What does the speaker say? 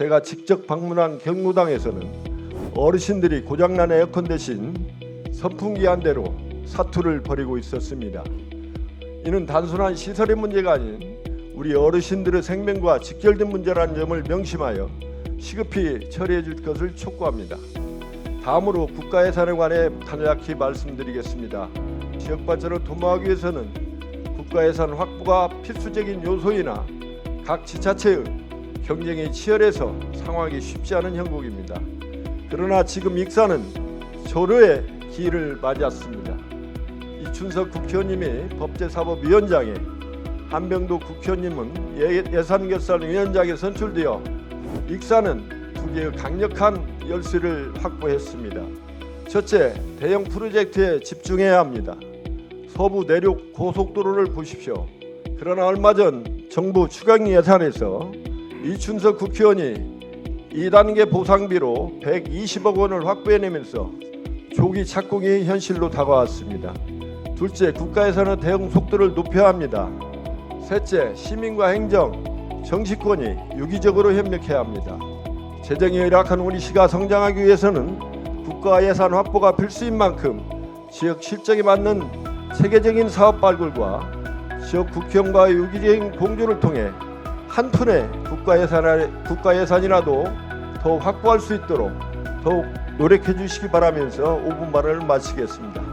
제가 직접 방문한 경로당에서는 어르신들이 고장난 에어컨 대신 선풍기 한 대로 사투를 벌이고 있었습니다. 이는 단순한 시설의 문제가 아닌 우리 어르신들의 생명과 직결된 문제라는 점을 명심하여 시급히 처리해 줄 것을 촉구합니다. 다음으로 국가 예산에 관해 간략히 말씀드리겠습니다. 지역 발전을 도모하기 위해서는 국가 예산 확보가 필수적인 요소이나 각 지자체의 경쟁이 치열해서 상황이 쉽지 않은 형국입니다. 그러나 지금 익산은 조류의 기회를 맞이했습니다. 이춘석 국회의원님이 법제사법위원장에 한병도 국회의원님은 예- 예산결산위원장에 선출되어 익산은 두 개의 강력한 열쇠를 확보했습니다. 첫째, 대형 프로젝트에 집중해야 합니다. 서부 내륙 고속도로를 보십시오. 그러나 얼마 전 정부 추경 예산에서 이춘석 국회의원이 2단계 보상비로 120억 원을 확보해내면서 조기 착공이 현실로 다가왔습니다. 둘째, 국가 예산의 대응 속도를 높여야 합니다. 셋째, 시민과 행정, 정치권이 유기적으로 협력해야 합니다. 재정이 열악한 우리 시가 성장하기 위해서는 국가 예산 확보가 필수인 만큼 지역 실정에 맞는 체계적인 사업 발굴과 지역 국형과의 유기적인 공조를 통해 한 푼의 국가 예산 국가 예산이라도 더 확보할 수 있도록 더욱 노력해 주시기 바라면서 5분 발언을 마치겠습니다.